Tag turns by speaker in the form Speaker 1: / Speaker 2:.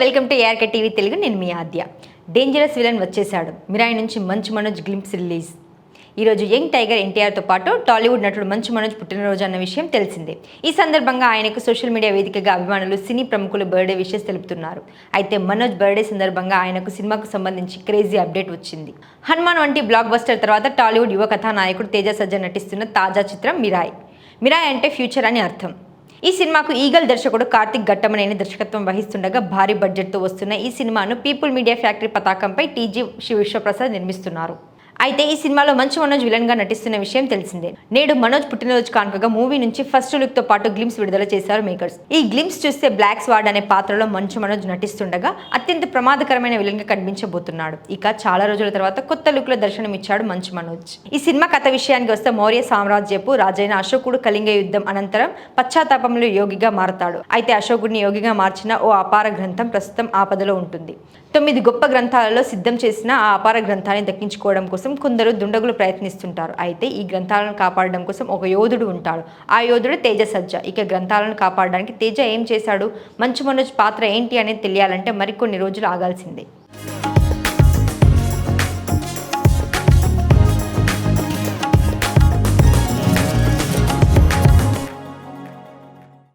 Speaker 1: Welcome to ARK TV Telugu. నేను మీ Aadya. Dangerous villain వచ్చేసాడు మిరాయి నుంచి మంచు మనోజ్ గ్లింప్స్ రిలీజ్ ఈరోజు యంగ్ టైగర్ ఎన్టీఆర్తో పాటు టాలీవుడ్ నటుడు మంచు మనోజ్ పుట్టినరోజు అన్న విషయం తెలిసిందే. ఈ సందర్భంగా ఆయనకు సోషల్ మీడియా వేదికగా అభిమానులు సినీ ప్రముఖులు బర్త్డే విషెస్ తెలుపుతున్నారు. అయితే మనోజ్ బర్త్డే సందర్భంగా ఆయనకు సినిమాకు సంబంధించి క్రేజీ అప్డేట్ వచ్చింది. హనుమాన్ వంటి బ్లాక్ బస్టర్ తర్వాత టాలీవుడ్ యువ కథానాయకుడు తేజ సజ్జ నటిస్తున్న తాజా చిత్రం మిరాయ్. మిరాయ్ అంటే ఫ్యూచర్ అని అర్థం. ఈ సినిమాకు ఈగల్ దర్శకుడు కార్తిక్ ఘట్టమనేని దర్శకత్వం వహిస్తుండగా భారీ బడ్జెట్తో వస్తున్న ఈ సినిమాను పీపుల్ మీడియా ఫ్యాక్టరీ పతాకంపై టీజీ శ్రీ విశ్వప్రసాద్ నిర్మిస్తున్నారు. అయితే ఈ సినిమాలో మంచు మనోజ్ విలన్గా నటిస్తున్న విషయం తెలిసిందే. నేడు మనోజ్ పుట్టినరోజు కానుకగా మూవీ నుంచి ఫస్ట్ లుక్తో పాటు గ్లిమ్స్ విడుదల చేశారు మేకర్స్. ఈ గ్లిమ్స్ చూస్తే బ్లాక్ స్వాడ్ అనే పాత్రలో మంచు మనోజ్ నటిస్తుండగా అత్యంత ప్రమాదకరమైన విలన్గా కనిపించబోతున్నాడు. ఇక చాలా రోజుల తర్వాత కొత్త లుక్లో దర్శనమిచ్చాడు మంచు మనోజ్. ఈ సినిమా కథ విషయానికి వస్తే మౌర్య సామ్రాజ్యపు రాజైన అశోకుడు కళింగ యుద్ధం అనంతరం పశ్చాత్తాపంలో యోగిగా మారతాడు. అయితే అశోకుడిని యోగిగా మార్చిన ఓ అపార గ్రంథం ప్రస్తుతం ఆపదలో ఉంటుంది. తొమ్మిది గొప్ప గ్రంథాలలో సిద్ధం చేసిన ఆ అపార గ్రంథాన్ని దక్కించుకోవడం కోసం కోసం కొందరు దుండగులు ప్రయత్నిస్తుంటారు. అయితే ఈ గ్రంథాలను కాపాడడం కోసం ఒక యోధుడు ఉంటాడు. ఆ యోధుడు తేజ సజ్జ ఇక గ్రంథాలను కాపాడడానికి తేజ ఏం చేశాడు? మంచు మనోజ్ పాత్ర ఏంటి అనేది తెలియాలంటే మరికొన్ని రోజులు ఆగాల్సిందే.